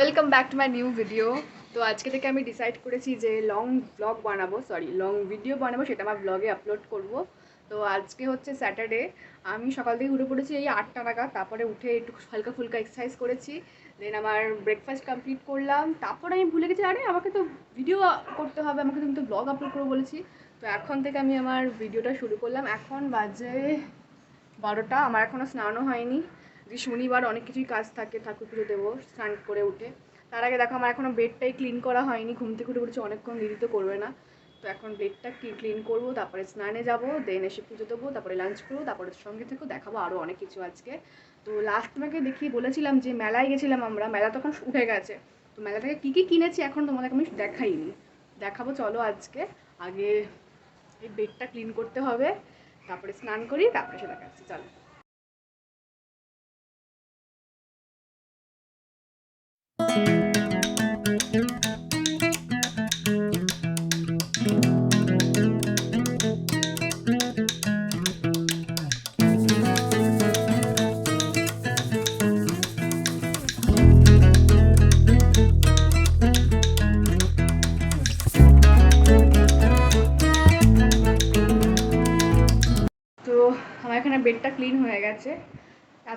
Welcome back to my new video তো আজকে থেকে আমি ডিসাইড করেছি যে লং ব্লগ বানাবো সরি লং ভিডিও বানাবো, সেটা আমার ব্লগে আপলোড করব। তো আজকে হচ্ছে স্যাটারডে আমি সকাল থেকে উঠে পড়েছি এই আটটা নাগাদ, তারপরে উঠে একটু হালকা ফুলকা এক্সারসাইজ করেছি দেন আমার ব্রেকফাস্ট কমপ্লিট করলাম, তারপরে আমি ভুলে গেছি, আরে আমাকে তো ভিডিও করতে হবে, আমাকে তুমি তো ব্লগ আপলোড করব বলেছি। তো এখন থেকে আমি আমার ভিডিওটা শুরু করলাম, এখন বাজে বারোটা, আমার এখনও স্নানও হয়নি। যে শনিবার অনেক কিছুই কাজ থাকে ঠাকুর পুজো দেবো, স্নান করে উঠে। তার আগে দেখো আমার এখনও বেডটাই ক্লিন করা হয়নি, ঘুম থেকে উঠে পড়েছি অনেকক্ষণ দিদি তো করবে না। তো এখন বেডটা কি ক্লিন করব, তারপরে স্নানে যাব দেন এসে পুজো দেবো, তারপরে লাঞ্চ করব, তারপরে সঙ্গে থেকেও দেখাবো আরও অনেক কিছু আজকে। তো লাস্ট তোমাকে দেখিয়ে বলেছিলাম যে মেলায় গেছিলাম আমরা, মেলা তখন উঠে গেছে। তো মেলা থেকে কী কী কিনেছি এখন তোমাদেরকে আমি দেখাইনি। দেখাবো, চলো আজকে। আগে এই বেডটা ক্লিন করতে হবে, তারপরে স্নান করি, তারপরে সে দেখাচ্ছি চলো।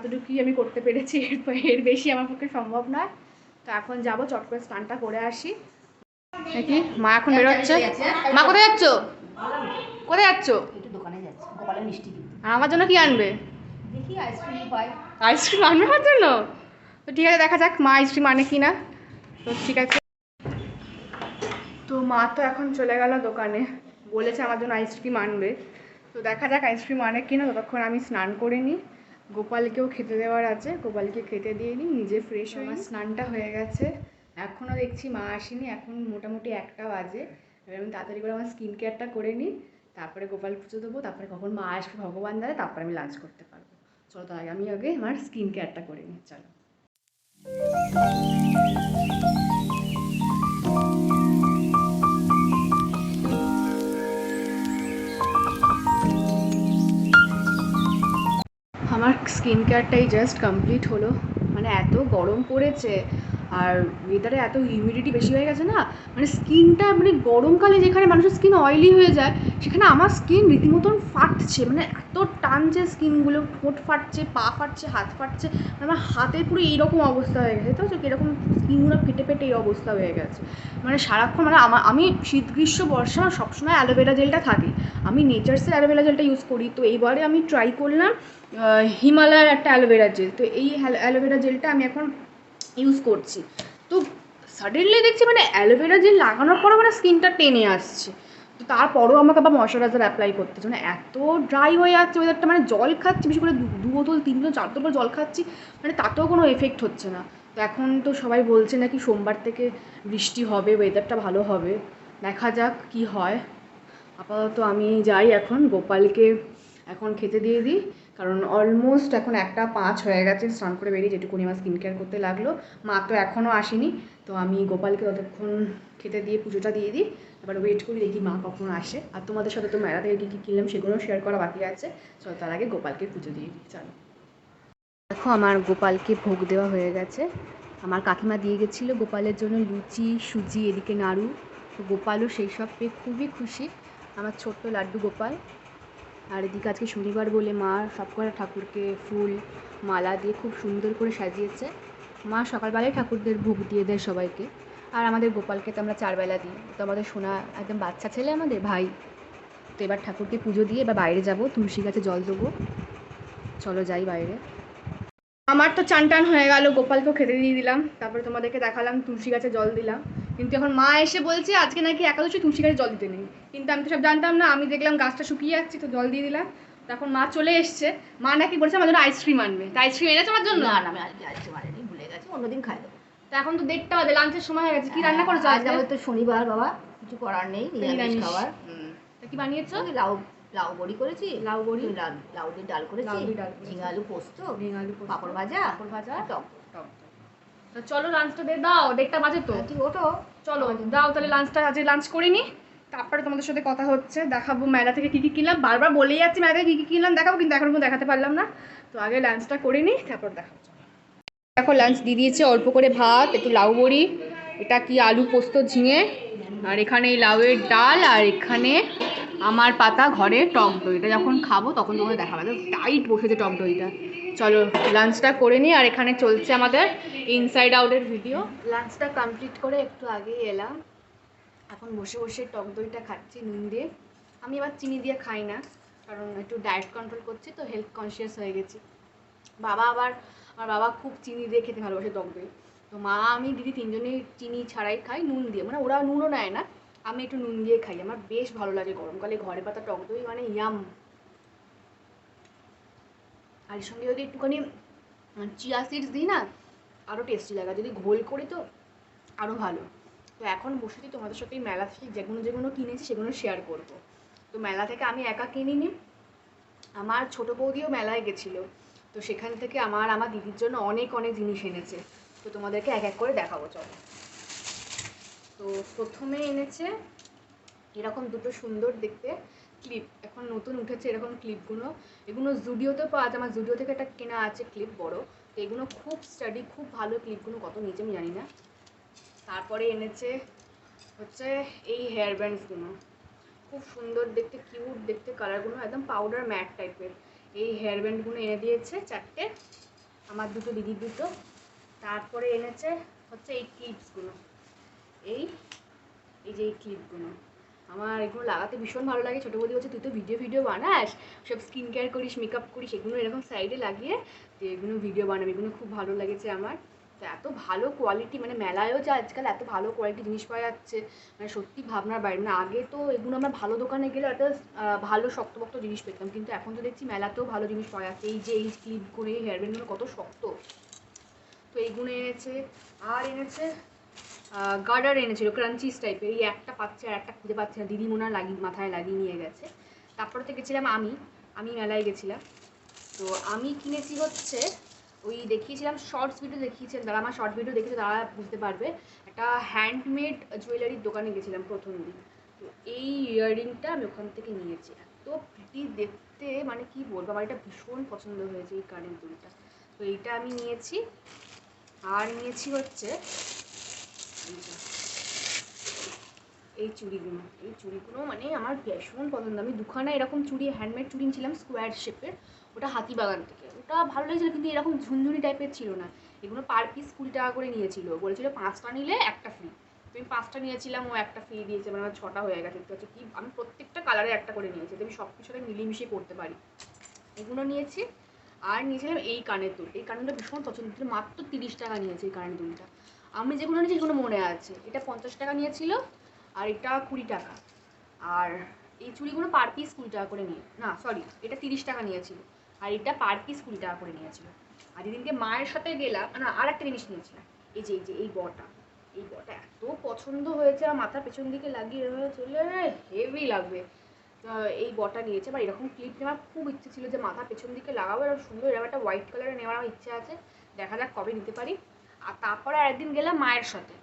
এতটুকুই আমি করতে পেরেছি এরপর এর বেশি আমার পক্ষে সম্ভব নয়। তো এখন যাব চট করে স্নানটা করে আসি। নাকি মা এখন বেরোচ্ছে। মা কোথায় যাচ্ছ? কোথায় যাচ্ছ? দোকানে যাচ্ছি গোপালের মিষ্টি আর আমার জন্য কি আনবে? দেখি আইসক্রিম পাই আইসক্রিম আনবে আমার জন্য? তো ঠিক আছে দেখা যাক মা আইসক্রিম আনে কি না তো ঠিক আছে। তো মা তো এখন চলে গেল দোকানে। বলেছে আমার জন্য আইসক্রিম আনবে। তো দেখা যাক আইসক্রিম আনে কি না ততক্ষণ আমি স্নান করে নিই। গোপালকেও খেতে দেওয়ার আছে। গোপালকে খেতে দিয়ে নিই, নিজে ফ্রেশ হয়ে আমার স্নানটা হয়ে গেছে। এখনও দেখছি মা আসেনি, এখন মোটামুটি একটা বাজে। এবার আমি তাড়াতাড়ি করে আমার স্কিন কেয়ারটা করে নিই। তারপরে গোপাল পুজো দেবো, তারপরে কখন মা আসবে ভগবান জানে তারপরে আমি লাঞ্চ করতে পারব। চলো তার আগে আমি আগে আমার স্কিন কেয়ারটা করে নিই, চলো। আমার স্কিন কেয়ারটাই জাস্ট কমপ্লিট হলো। মানে এত গরম পড়েছে। আর ওয়েদারে এত হিউমিডিটি বেশি হয়ে গেছে না মানে স্কিনটা মানে গরমকালে যেখানে মানুষের স্কিন অয়েলি হয়ে যায়, সেখানে আমার স্কিন রীতিমতন ফাটছে মানে এত টানছে স্কিনগুলো ঠোঁট ফাটছে, পা ফাটছে, হাত ফাটছে মানে আমার হাতের পুরো এইরকম অবস্থা হয়ে গেছে তো? কীরকম স্কিনগুলো ফেটে ফেটে এই অবস্থা হয়ে গেছে। মানে সারাক্ষণ মানে আমার আমি শীত, গ্রীষ্ম, বর্ষা সবসময় অ্যালোভেরা জেলটা থাকে। আমি নেচার্সের অ্যালোভেরা জেলটা ইউজ করি, তো এইবারে আমি ট্রাই করলাম হিমালয়ার একটা অ্যালোভেরা জেল। তো এই অ্যালোভেরা জেলটা আমি এখন ইউজ করছি। তো সাডেনলি দেখছি মানে অ্যালোভেরা জেল লাগানোর পরও মানে স্কিনটা টেনে আসছে। তো তারপরেও আমাকে আবার ময়শ্চারাইজার অ্যাপ্লাই করতে। মানে এত ড্রাই হয়ে যাচ্ছে ওয়েদারটা মানে জল খাচ্ছি বেশি করে দু বোতল তিন বোতল চার বোতল জল খাচ্ছি মানে তাতেও কোনো এফেক্ট হচ্ছে না। তো এখন তো সবাই বলছে নাকি সোমবার থেকে বৃষ্টি হবে ওয়েদারটা ভালো হবে। দেখা যাক কি হয়। আপাতত আমি যাই এখন, গোপালকে এখন খেতে দিয়ে দিই। কারণ অলমোস্ট এখন একটা পাঁচ হয়ে গেছে, স্নান করে বেরিয়ে যেটুকুনি আমার স্কিন কেয়ার করতে লাগল। মা তো এখনও আসেনি, তো আমি গোপালকে ততক্ষণ খেতে দিয়ে, পুজোটা দিয়ে দিই। এবার ওয়েট করি, দেখি মা কখন আসে। আর তোমাদের সাথে তো মেলা থেকে কী কী কিনলাম সেগুলো শেয়ার করা বাকি আছে। চলো তার আগে গোপালকে পুজো দিয়ে দিই, চলো। দেখো, আমার গোপালকে ভোগ দেওয়া হয়ে গেছে। আমার কাকিমা দিয়ে গেছিল গোপালের জন্য লুচি, সুজি, এদিকে নাড়ু। তো গোপালও সেই সব পেয়ে খুবই খুশি। আমার ছোট্ট লাড্ডু গোপাল। আর এদিকে আজকে শনিবার বলে মা সবকটা ঠাকুরকে ফুল, মালা দিয়ে খুব সুন্দর করে সাজিয়েছে। মা সকালবেলায় ঠাকুরদের ভোগ দিয়ে দেয় সবাইকে। আর আমাদের গোপালকে তো আমরা চারবেলা দিই। তো আমাদের সোনা একদম বাচ্চা ছেলে আমাদের, ভাই। তো এবার ঠাকুরকে পুজো দিয়ে এবার বাইরে যাব, তুলসী গাছে জল দেবো। চলো যাই বাইরে। আমার তো চান টান হয়ে গেল, গোপালকেও খেতে দিয়ে দিলাম। তারপরে তোমাদেরকে দেখালাম, তুলসী গাছে জল দিলাম। কিন্তু এখন মা এসে বলছে আজকে নাকি একাদশী তুলসী গাছে জল দিতে নেই। কিন্তু আমি তো সব জানতাম না আমি দেখলাম গাছটা শুকিয়ে যাচ্ছে তো জল দিয়ে দিলাম। তখন মা চলে এসছে। মা নাকি বলছে আমার জন্য আইসক্রিম আনবে। তা আইসক্রিম এনেছে আমার জন্য? না আমি আজকে আইসক্রিম আনিনি ভুলে গেছি অন্যদিন খাই দেবো। তো এখন তো দেড়টা বাজে লাঞ্চের সময় হয়ে গেছে। কি রান্না করেছ আজ আমাদের তো শনিবার বাবা। কিছু করার নেই নিরামিষ। খাবার। হুম। তা কি বানিয়েছো? লাউ লাউ বড়ি করেছি। লাউ বড়ি? লাউ লাউ দিয়ে ডাল করেছি। ঝিঙে আলু পোস্ত ভেঙে আলু পোস্ত, পাঁপড় ভাজা পাঁপড় ভাজা। টক চলো লাঞ্চটা দিয়ে দাও দেড়টা বাজে তো। তুই ওটো চলো দাও তাহলে লাঞ্চটা আজকে লাঞ্চ করে নি। তারপরে তোমাদের সাথে কথা হচ্ছে দেখাবো মেলা থেকে কী কী কিনলাম। বারবার বলেই যাচ্ছি মেলা থেকে কী কী কিনলাম দেখাবো কিন্তু এখন দেখাতে পারলাম না। তো আগে লাঞ্চটা করে নিই তারপর দেখাবো। দেখো লাঞ্চ দিয়ে দিয়েছে অল্প করে ভাত একটু লাউ বড়ি এটা কি আলু পোস্ত ঝিঙে আর এখানে এই লাউয়ের ডাল আর এখানে আমার পাতা ঘরে টক দই। এটা যখন খাব তখন তোমাদের দেখাবো। টাইট বসেছে টক দইটা। চলো লাঞ্চটা করে নিই, আর এখানে চলছে আমাদের ইনসাইড আউটের ভিডিও লাঞ্চটা কমপ্লিট করে একটু আগেই এলাম। এখন বসে বসে টক দইটা খাচ্ছি, নুন দিয়ে। আমি এবার চিনি দিয়ে খাই না, কারণ একটু ডায়েট কন্ট্রোল করছি, তো হেলথ কনসিয়াস হয়ে গেছি। বাবা আবার, আমার বাবা খুব চিনি দিয়ে খেতে ভালোবাসে টক দই। তো মা, আমি, দিদি তিনজনেই চিনি ছাড়াই খাই, নুন দিয়ে। মানে ওরা নুনও নেয় না, আমি একটু নুন দিয়ে খাই। আমার বেশ ভালো লাগে গরমকালে ঘরে পাতা টক দই মানে ইয়াম আর এর সঙ্গে যদি একটুখানি চিয়া সিডস দিই না আরও টেস্টি লাগে। যদি ঘোল করি তো আরও ভালো। তো এখন বসেছি তোমাদের সাথে মেলা থেকে যেগুলো যেগুলো কিনেছি সেগুলো শেয়ার করব। তো মেলা থেকে আমি একা কিনিনি। আমার ছোটো বৌদিও মেলায় গেছিল। তো সেখান থেকে আমার আমার দিদির জন্য অনেক অনেক জিনিস এনেছে। তো তোমাদেরকে এক এক করে দেখাবো, চলো। তো প্রথমে এনেছে এরকম দুটো সুন্দর দেখতে। ক্লিপ এখন নতুন উঠেছে এরকম ক্লিপগুলো এগুলো জুডিওতেও পাওয়া যায় আমার জুডিও থেকে একটা কেনা আছে ক্লিপ বড়। তো এগুলো খুব স্টাডি খুব ভালো ক্লিপগুলো কত নিচে আমি জানি না। তারপরে এনেছে হচ্ছে এই হেয়ার ব্যান্ডসগুলো খুব সুন্দর দেখতে কিউট দেখতে কালারগুলো একদম পাউডার ম্যাট টাইপের এই হেয়ার ব্যান্ডগুলো এনে দিয়েছে চারটে, আমার দুটো দিদির দুটো। তারপরে এনেছে হচ্ছে এই ক্লিপসগুলো এই এই যে এই ক্লিপগুলো আমার এগুলো লাগাতে ভীষণ ভালো লাগে। ছোটো বৌদি বলছে, তুই তো ভিডিও ভিডিও বানাস। সব স্কিন কেয়ার করিস মেকআপ করিস, এগুলো এরকম সাইডে লাগিয়ে তো এগুলো ভিডিও বানাবি। এগুলো খুব ভালো লেগেছে আমার। তো এত ভালো কোয়ালিটি মানে মেলায়ও যে আজকাল এত ভালো কোয়ালিটি জিনিস পাওয়া যাচ্ছে। মানে সত্যি ভাবনার বাইরে। মানে আগে তো এগুলো আমরা ভালো দোকানে গেলে একটা ভালো শক্তপোক্ত জিনিস পেতাম। কিন্তু এখন তো দেখছি মেলাতেও ভালো জিনিস পাওয়া যাচ্ছে। এই যে এই ক্লিপগুলো এই হেয়ার ব্যান্ডগুলো কত শক্ত। তো এইগুলো এনেছে, আর এনেছে গার্ডার এনেছিল ক্রাঞ্চিস টাইপের এই একটা পাচ্ছে আর একটা খুঁজে পাচ্ছে না। দিদি মনে হয় লাগিয়ে মাথায় লাগিয়ে নিয়ে গেছে। তারপরে তো গেছিলাম আমি। আমি মেলায় গেছিলাম। তো আমি কিনেছি হচ্ছে ওই দেখিয়েছিলাম শর্টস ভিডিও দেখিয়েছিলাম। যারা আমার শর্ট ভিডিও দেখেছে তারা বুঝতে পারবে। একটা হ্যান্ডমেড জুয়েলারির দোকানে গেছিলাম প্রথম দিন। তো এই ইয়াররিংটা আমি ওখান থেকে নিয়েছি। এত প্রিটি দেখতে মানে কি বলব? আমার এটা ভীষণ পছন্দ হয়েছে এই কানের দুলটা। তো এইটা আমি নিয়েছি। আর নিয়েছি হচ্ছে এই চুড়িগুলো এই চুড়িগুলো মানে আমার ভীষণ পছন্দ। আমি দুখানা এরকম চুড়ি হ্যান্ডমেড চুড়ি ছিলাম স্কোয়ার শেপের ওটা হাতিবাগান থেকে। ওটা ভালো লেগেছিলো, কিন্তু এরকম ঝুনঝুনি টাইপের ছিল না। এগুলো পার পিস কুড়ি টাকা করে নিয়েছিল। বলেছিল পাঁচটা নিলে একটা ফ্রি তো আমি পাঁচটা নিয়েছিলাম, ও একটা ফ্রি দিয়েছে মানে আমার ছটা হয়ে গেছে। তো হচ্ছে কি, আমি প্রত্যেকটা কালারে একটা করে নিয়েছি, তো আমি সব কিছুতে মিলিয়ে পড়তে পারি। এগুলো নিয়েছি, আর নিয়েছিলাম এই কানের দুল। এই কানের ভীষণ পছন্দ মাত্র তিরিশ টাকা নিয়েছে এই কানের দুলটা। আমি যেগুলো নিয়েছি সেগুলো মনে আছে, এটা পঞ্চাশ টাকা নিয়েছিল আর এটা কুড়ি টাকা। আর এই চুড়িগুলো পার পিস কুড়ি টাকা করে নিয়ে, না সরি এটা তিরিশ টাকা নিয়েছিল। আর এটা পার পিস কুড়ি টাকা করে নিয়েছিল। আর যেদিনকে মায়ের সাথে গেলাম, না আর একটা জিনিস নিয়েছিলাম এই যে এই যে, এই বটা এই বটা এত পছন্দ হয়েছে আর মাথার পেছন দিকে লাগিয়ে এভাবে চলে হেভি লাগবে। এই বটা নিয়েছে বা এরকম ক্লিপ নেওয়ার খুব ইচ্ছে ছিল যে মাথার পেছন দিকে লাগাবো, এরকম সুন্দর এরকম একটা হোয়াইট কালারের নেওয়ার আমার ইচ্ছে আছে। দেখা যাক কবে নিতে পারি। আর তারপরে একদিন গেলাম মায়ের সাথে।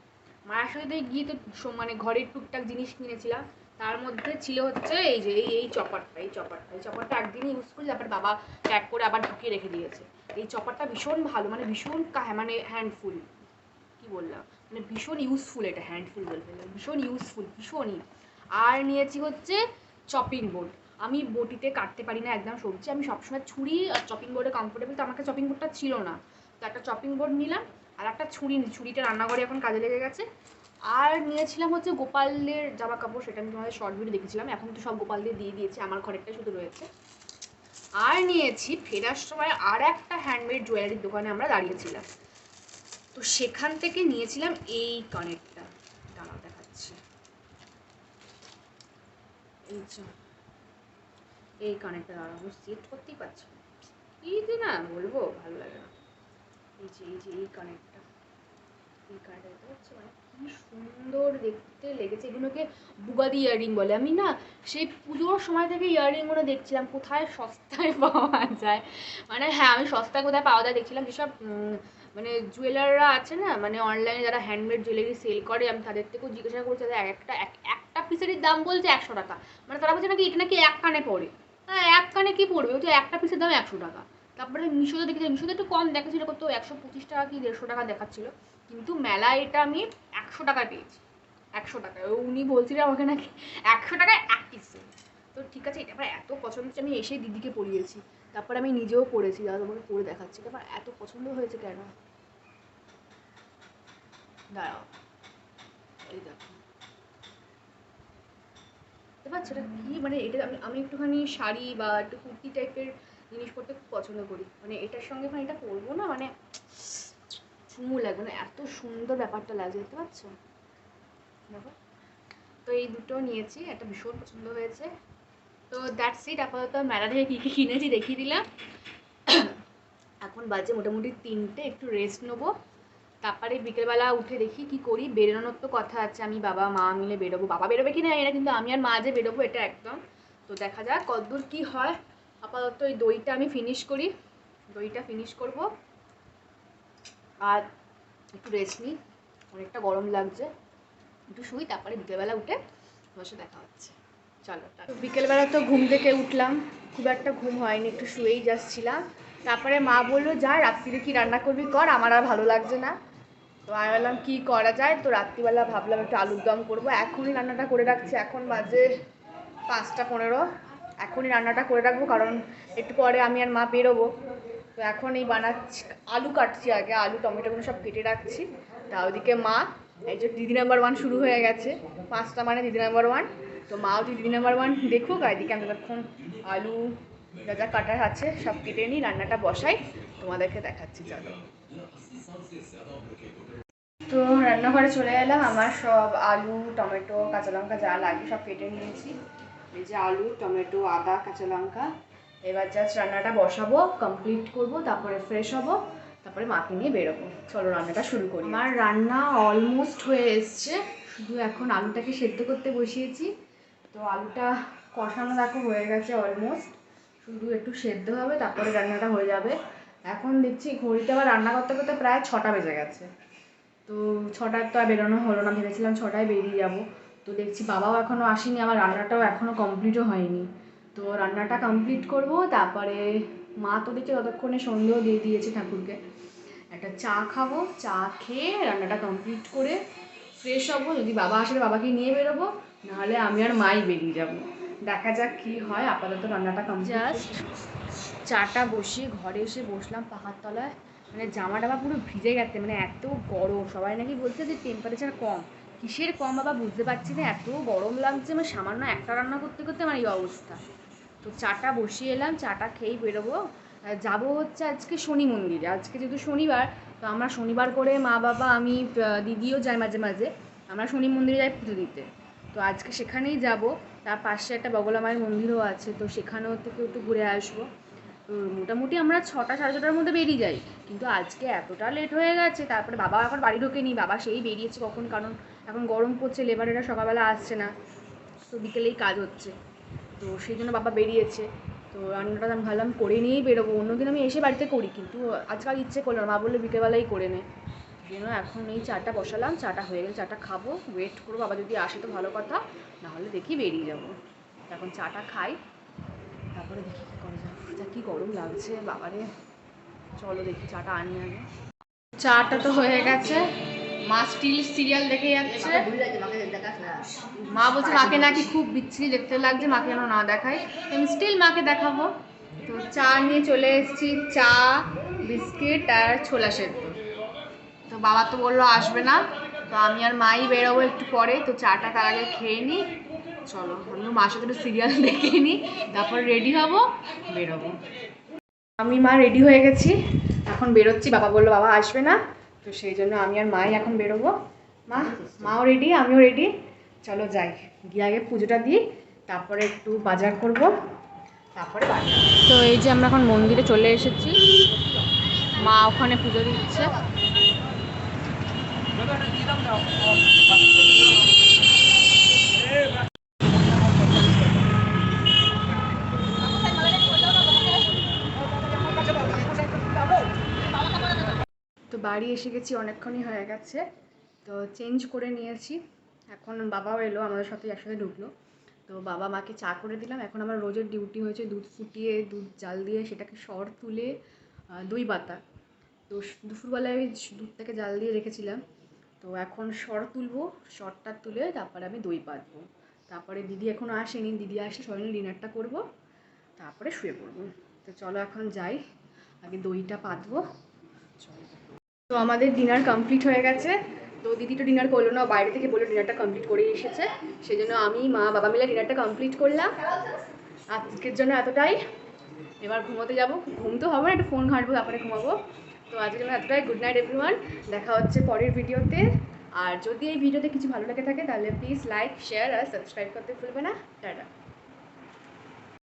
মায়ের সাথে গিয়ে তো মানে ঘরের টুকটাক জিনিস কিনেছিলাম। তার মধ্যে ছিল হচ্ছে এই যে, এই এই চপারটা এই চপারটা। এই চপারটা একদিনই ইউজ করি, তারপর বাবা প্যাক করে আবার ঢুকিয়ে রেখে দিয়েছে। এই চপারটা ভীষণ ভালো মানে ভীষণ কা- মানে হ্যান্ডফুল কি বললাম? মানে ভীষণ ইউজফুল এটা হ্যান্ডফুল বলতে ভীষণ ইউজফুল ভীষণই। আর নিয়েছি হচ্ছে চপিং বোর্ড আমি বটিতে কাটতে পারি না একদম সবজি। আমি সবসময় ছুরি আর চপিং বোর্ডে কমফোর্টেবল তো আমাকে চপিং বোর্ডটা ছিল না। তো একটা চপিং বোর্ড নিলাম। আর একটা ছুরি ছুরিটা রান্নাঘরে এখন কাজে লেগে গেছে। আর নিয়েছিলাম হচ্ছে গোপালের জামা কাপড়, সেটা আমি তোমাদের শর্ট ভিডিও দেখেছিলাম। এখন তো সব গোপাল দিয়ে দিয়ে দিয়েছে, আমার ঘরেরটা শুধু রয়েছে। আর নিয়েছি, ফেরার সময় আর একটা হ্যান্ডমেড জুয়েলারির দোকানে আমরা দাঁড়িয়েছিলাম। তো সেখান থেকে নিয়েছিলাম এই কানেরটা। দাঁড়াও দেখাচ্ছি। এই এই কানেরটা দাঁড়াও আমি সেট করতেই পারছি কি যে না বলব, ভালো লাগে না। এই যে এই যে, এই কানেরটা। এই মানে কি সুন্দর দেখতে লেগেছে। এগুলোকে বুগাদি ইয়াররিং বলে। আমি না সেই পুজোর সময় থেকে ইয়াররিংগুলো দেখছিলাম। কোথায় সস্তায় পাওয়া যায়? মানে হ্যাঁ আমি সস্তায় কোথায় পাওয়া যায় দেখছিলাম। যেসব মানে জুয়েলাররা আছে না মানে অনলাইনে যারা হ্যান্ডমেড জুয়েলারি সেল করে, আমি তাদের থেকেও জিজ্ঞাসা করছি তাদের এক, একটা একটা পিসেরই দাম বলছে একশো টাকা। মানে তারা বলছে নাকি, এটা নাকি এক কানে পড়ে। হ্যাঁ এক কানে কি পড়বে? ওই তো একটা পিসের দাম একশো টাকা। তারপরে মিশোতে দেখেছি, মিশোতে একটু কম দেখাচ্ছিল, কত, একশো পঁচিশ টাকা কি দেড়শো টাকা দেখাচ্ছিল। কিন্তু মেলায় এটা আমি একশো টাকায় পেয়েছি। একশো টাকায়। উনি বলছিলেন আমাকে নাকি একশো টাকায় এক পিস তো ঠিক আছে, এটা আমার এত পছন্দ হচ্ছে আমি এসে দিদিকে পরিয়েছি। তারপর আমি নিজেও পরেছি, দাদা তোমাকে পরে দেখাচ্ছি। তারপর এত পছন্দ হয়েছে কেন? দাঁড়াও। এই দেখো। এটা কি মানে এটা আমি আমি একটুখানি শাড়ি বা একটু কুর্তি টাইপের জিনিস পরতে খুব পছন্দ করি। মানে এটার সঙ্গে মানে এটা পরবো না? মানে চুমু লাগবে না, এত সুন্দর ব্যাপারটা লাগছে, দেখতে পাচ্ছ? দেখো। তো এই দুটো নিয়েছি, একটা ভীষণ পছন্দ হয়েছে। তো দ্যাটস ইট আপাতত মেলা থেকে কী কী কিনেছি দেখিয়ে দিলাম। এখন বাজে মোটামুটি তিনটে, একটু রেস্ট নেব। তারপরে বিকেলবেলা উঠে দেখি কি করি, বেরোনোর তো কথা আছে, আমি বাবা, মা মিলে বেরোবো। বাবা বেরোবে কি না এটা কিন্তু আমি আর মা যে বেরোবো, এটা একদম। তো দেখা যাক কতদূর কি হয়। আপাতত এই দইটা আমি ফিনিশ করি। দইটা ফিনিশ করব। আর একটু রেস্ট নিই। অনেকটা গরম লাগছে। একটু শুই, তারপরে বিকেলবেলা উঠে বসে দেখা হচ্ছে। চলো বিকেলবেলা তো ঘুম থেকে উঠলাম। খুব একটা ঘুম হয়নি, একটু শুয়েই যাচ্ছিলাম তারপরে মা বলল, যা, রাত্রিরে কি রান্না করবি কর, আমার আর ভালো লাগছে না। তো আমি বললাম, কী করা যায়? তো রাত্রিবেলা ভাবলাম, একটু আলুর দম করব। এখনই রান্নাটা করে রাখছি। এখন বাজে পাঁচটা পনেরো। এখনই রান্নাটা করে রাখব, কারণ একটু পরে আমি আর মা বেরোবো। তো এখন এই বানাচ্ছি, আলু কাটছি আগে, আলু, টমেটোগুলো সব কেটে রাখছি। তা ওদিকে মা, এই যে দিদি নাম্বার ওয়ান শুরু হয়ে গেছে। পাঁচটা মানে দিদি নাম্বার ওয়ান তো মাও দিদি নাম্বার ওয়ান দেখুক, আর এদিকে আমি ততক্ষণ আলু যা যা কাটার আছে সব কেটে নিই, রান্নাটা বসাই, তোমাদেরকে দেখাচ্ছি, চলো। তো রান্নাঘরে চলে এলাম, আমার সব আলু, টমেটো, কাঁচা লঙ্কা যা লাগে সব কেটে নিয়েছি। এই যে আলু, টমেটো, আদা, কাঁচা লঙ্কা এবার জাস্ট রান্নাটা বসাবো কমপ্লিট করব, তারপরে ফ্রেশ হব, তারপরে মাকে নিয়ে বেরোবো। চলো রান্নাটা শুরু করি। আমার রান্না অলমোস্ট হয়ে এসছে। শুধু এখন আলুটাকে সেদ্ধ করতে বসিয়েছি। তো আলুটা কষানো দেখো হয়ে গেছে অলমোস্ট শুধু একটু সেদ্ধ হবে, তারপরে রান্নাটা হয়ে যাবে। এখন দেখছি ঘড়িতে আবার রান্না করতে করতে প্রায় ছটা বেজে গেছে। তো ছটার তো আর বেরোনো হলো না, ভেবেছিলাম ছটায় বেরিয়ে যাব। তো দেখছি বাবাও এখনও আসেনি, আমার রান্নাটাও এখনও কমপ্লিটও হয়নি। তো রান্নাটা কমপ্লিট করব তারপরে মা তো দেখছি ততক্ষণে সন্ধ্যেও দিয়ে দিয়েছে ঠাকুরকে। একটা চা খাব চা খেয়ে রান্নাটা কমপ্লিট করে ফ্রেশ হব যদি বাবা আসলে বাবাকে নিয়ে বেরোবো নাহলে আমি আর মাই বেরিয়ে যাব। দেখা যাক কি হয় আপাতত রান্নাটা কমপ্লিট জাস্ট চাটা বসিয়ে ঘরে এসে বসলাম পাহাড় তলায়। মানে জামা টামা পুরো ভিজে গেছে মানে এত গরম সবাই নাকি বলছে যে টেম্পারেচার কম। কিসের কম বাবা বুঝতে পারছি না এত গরম লাগছে মানে সামান্য একটা রান্না করতে করতে আমার এই অবস্থা। তো চাটা বসিয়ে এলাম, চাটা খেয়েই বেরোবো। যাব হচ্ছে আজকে শনি মন্দিরে। আজকে যেহেতু শনিবার, তো আমরা শনিবার করে মা, বাবা, আমি দিদিও যাই মাঝে মাঝে। আমরা শনি মন্দিরে যাই পুজো দিতে। তো আজকে সেখানেই যাব। তার পাশে একটা বগলা মায়ের মন্দিরও আছে, তো সেখানেও থেকে একটু ঘুরে আসব। তো মোটামুটি আমরা ছটা, সাড়ে ছটার মধ্যে বেরিয়ে যাই। কিন্তু আজকে এতটা লেট হয়ে গেছে, তারপরে বাবা এখন বাড়ি ঢোকে ঢোকেনি। বাবা সেই বেরিয়েছে কখন, কারণ এখন গরম পড়ছে লেবারেরা সকালবেলা আসছে না। তো বিকেলেই কাজ হচ্ছে। তো সেই জন্য বাবা বেরিয়েছে। তো রান্নাটা আমি ভাবলাম করে নিয়েই বেরোবো। অন্যদিন আমি এসে বাড়িতে করি, কিন্তু আজকাল ইচ্ছে করল মা বলল বিকেলবেলাই করে নে। জন্য এখন এই চাটা বসালাম, চাটা হয়ে গেলে চাটা খাব। ওয়েট করব, বাবা যদি আসে তো ভালো কথা। নাহলে দেখি বেরিয়ে যাব। এখন চাটা খাই। তারপরে দেখি কী করা যায়। যা কি গরম লাগছে, বাবারে। চলো দেখি চাটা আনি আগে। চাটা তো হয়ে গেছে। মা স্টিল সিরিয়াল দেখে যাচ্ছে। মা বলছে মাকে নাকি খুব বিচ্ছিরি দেখতে লাগছে মাকে যেন না দেখাই আমি স্টিল মাকে দেখাবো। তো চা নিয়ে চলে এসেছি চা বিস্কিট আর ছোলা সেদ্ধ। তো বাবা তো বলল আসবে না। তো আমি আর মাই বেরোবো একটু পরে তো চাটা তার আগে খেয়ে নিই চলো আমিও মার সাথে একটু সিরিয়াল দেখে নিই তারপর রেডি হব বেরোবো। আমি মা রেডি হয়ে গেছি এখন বেরোচ্ছি। বাবা বলল বাবা আসবে না। তো সেই জন্য আমি আর মাই এখন বেরোবো। মা মাও রেডি আমিও রেডি চলো যাই গিয়ে আগে পুজোটা দিই তারপরে একটু বাজার করব তারপরে বাড়ি তো এই যে আমরা এখন মন্দিরে চলে এসেছি। মা ওখানে পুজো দিচ্ছে তো বাড়ি এসে গেছি, অনেকক্ষণই হয়ে গেছে। তো চেঞ্জ করে নিয়েছি। এখন বাবাও এলো, আমাদের সাথে একসাথে ঢুকলো। তো বাবা মাকে চা করে দিলাম। এখন আমার রোজের ডিউটি হয়েছে দুধ ফুটিয়ে, দুধ জাল দিয়ে সেটাকে সর তুলে দই বাতা তো দুপুরবেলায় স- দুধটাকে জাল দিয়ে রেখেছিলাম। তো এখন সর তুলবো, সরটা তুলে তারপরে আমি দই পাতবো। তারপরে দিদি এখনও আসেনি, দিদি আসলে সবাই ডিনারটা করব। তারপরে শুয়ে পড়ব। তো চলো এখন যাই, আগে দইটা পাতবো। তো আমাদের ডিনার কমপ্লিট হয়ে গেছে। তো দিদি তো ডিনার করল না বাইরে থেকে বলে ডিনারটা কমপ্লিট করে এসেছে। সেই জন্য আমি, মা, বাবা মিলে ডিনারটা কমপ্লিট করলাম। আজকের জন্য এতটাই। এবার ঘুমোতে যাব। ঘুম তো হবে না, একটু ফোন ঘাঁটবো, তারপরে ঘুমাবো। তো আজকের জন্য এতটাই। গুড নাইট এভরিওয়ান দেখা হচ্ছে পরের ভিডিওতে আর যদি এই ভিডিওতে কিছু ভালো লেগে থাকে, তাহলে প্লিজ লাইক শেয়ার আর সাবস্ক্রাইব করতে ভুলবে না। টাটা।